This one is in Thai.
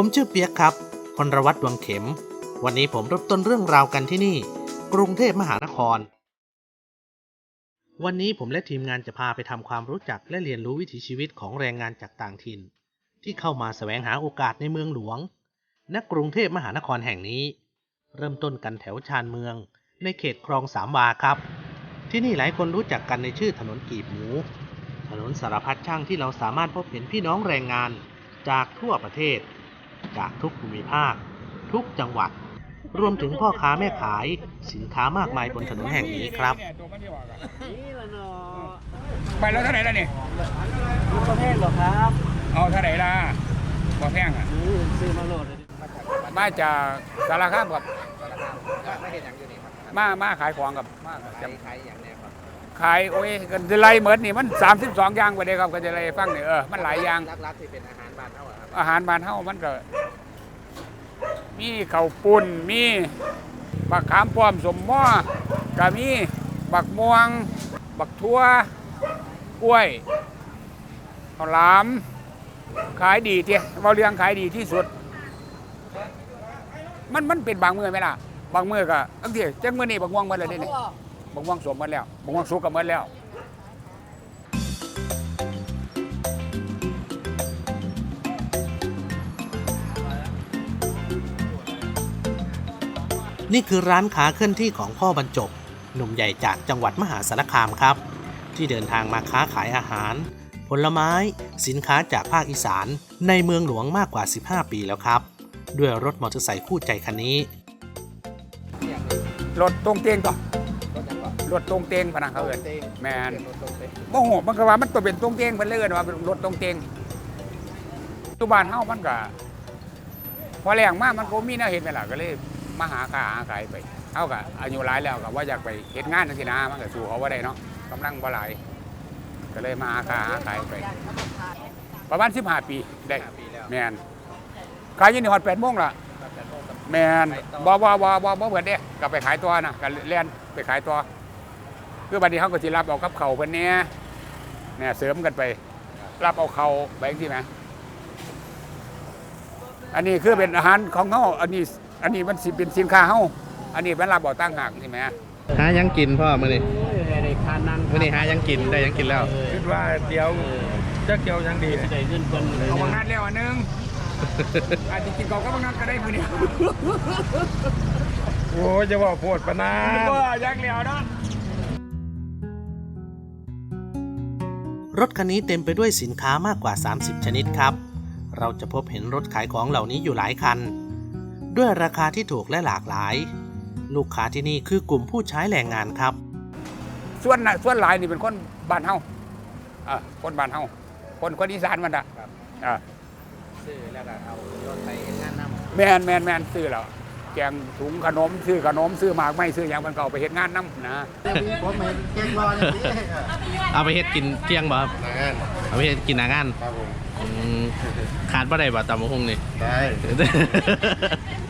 ผมชื่อเปียกครับ พลรวัตดวงเข็ม วันนี้ผมเริ่มต้นเรื่องราวกันที่นี่ กรุงเทพมหานคร วันนี้ผมและทีมงานจะพาไปทำความรู้จักและเรียนรู้วิถีชีวิตของแรงงานจากต่างถิ่น ที่เข้ามาแสวงหาโอกาสในเมืองหลวงณกรุงเทพมหานครแห่งนี้ เริ่มต้นกันแถวชานเมือง ในเขตคลองสามวาครับ ที่นี่หลายคนรู้จักกันในชื่อถนนกีบหมู ถนนสารพัดช่างที่เราสามารถพบเห็นพี่น้องแรงงานจากทั่วประเทศ จากทุกภูมิภาค ทุกจังหวัด รวมถึงพ่อค้าแม่ขายสินค้ามากมายบนถนนแห่งนี้ครับ ไปแล้วเท่าไหร่แล้วนี่ประเภทหรอครับเอาเท่าไหร่ละบ่แพงอะซื้อมาโหลดมาจากสารคามกับไม่เห็นอย่างอยู่นี่ครับมามาขายของกับมาขายขายอย่างเนี้ยครับ ขายโอ้ยกันจะไล่เหมือนนี่มัน 32 อย่างไปเลยครับก็จะไล่ฟังนี่เออมันหลายอย่างลักๆที่เป็นอาหารบ้านเท่าอะครับอาหารบ้านเฮามันก็มีข้าวปุ้นมีบักขามป้อมสมหม้อก็มีบักม่วง บักทั่วกล้วยข้าวหลาม ขายดีเที่ยเบาเรียงขายดีที่สุด มันมันเป็นบางมือไหมล่ะ บางมือก็บางทีจังมือนี่บักม่วงหมดเลยนี่ บักม่วงสมหมดแล้วบักม่วงสุกก็หมดแล้ว นี่คือร้านค้าเคลื่อนที่ของพ่อบรรจบ หนุ่มใหญ่จากจังหวัดมหาสารคามครับ ที่เดินทางมาค้าขายอาหาร ผลไม้ สินค้าจากภาคอีสาน ในเมืองหลวงมากกว่า 15 ปีแล้วครับ ด้วยรถมอเตอร์ไซค์คู่ใจคันนี้รถตรงเตียงต่อรถจักรก่อน รถตรงเตียงพะนังเขาเอินเต้งแมนรถตรงเต้งโมโหมันก็ว่ามันตัวเป็นตรงเตียงเพิ่นเลยเอิ้นว่าเป็นรถตรงเตียงตุบ้านเฮามันก็พอแรงมากมันก็มีแนวเห็นไปล่ะก็เลยมาหาค้าหาขายไปเฮาก็อายุหลายแล้วก็ว่าอยากไปเฮ็ดงานจังซี่นะมันก็สู้เขาบ่ได้เนาะกำลังบ่หลายก็เลยมาหาค้าหาขายไป ประมาณ15ปีได้ห้าปีแล้วแมนขายอยินดีฮอด8โมงล่ะครับแต่โมงกับแมนบ่บ่บ่บ่บ่เบิดเด้ก็ไปขายตัวนะก็เล่นไปขายตัว คือบัดนี้เขาก็สิรับเอากับเขาวเพิ่นเนี่ยเนี่ยเสริมกันไป รับเอาเขาไปจังซี่แหมอันนี้คือเป็นอาหารของเฮาอันนี้อันนี้มันสิเป็นสินค้าเฮาอันนี้เป็นรับเอาตั้งหากใช่ไหมหายังกินพ่อมื่อนี้ในคานังมื่อนี้หายังกินได้ยังกินแล้วคิดว่าเดี๋ยวจะเกี่ยวยังดีได้เงินเพิ่นเอาบางนัดแล้วอันหนึงอาจจะกินกอกก็บางนัดก็ได้มื้อนี้โอ้ยจะว่าโพดปะนาบ่อยากแล้วเนาะ รถคันนี้เต็มไปด้วยสินค้ามากกว่า 30 ชนิดครับ เราจะพบเห็นรถขายของเหล่านี้อยู่หลายคัน ด้วยราคาที่ถูกและหลากหลาย ลูกค้าที่นี่คือกลุ่มผู้ใช้แรงงานครับ ส่วนน่ะส่วนหลายนี่เป็นคนบ้านเฮาอ่าคนบ้านเฮาคนคนอีสานมันอะอ่าซื้อแล้วก็เอารถไปเฮ็ดงานนำแมนแมนแมนซื้อแล้ว แกงถุงขนมซื้อขนมซื้อหมากไม่ซื้ออย่างมันก็เอาไปเฮ็ดงานน้ำนะผมเห็นเก่งรออย่างนี้เอาไปเฮ็ดกินเที่ยงบ่ครับงานเอาไปเฮ็ดกินหนางานครับผมอืมขาดบ่ได้บ่ตำมะฮุงนี่ ได้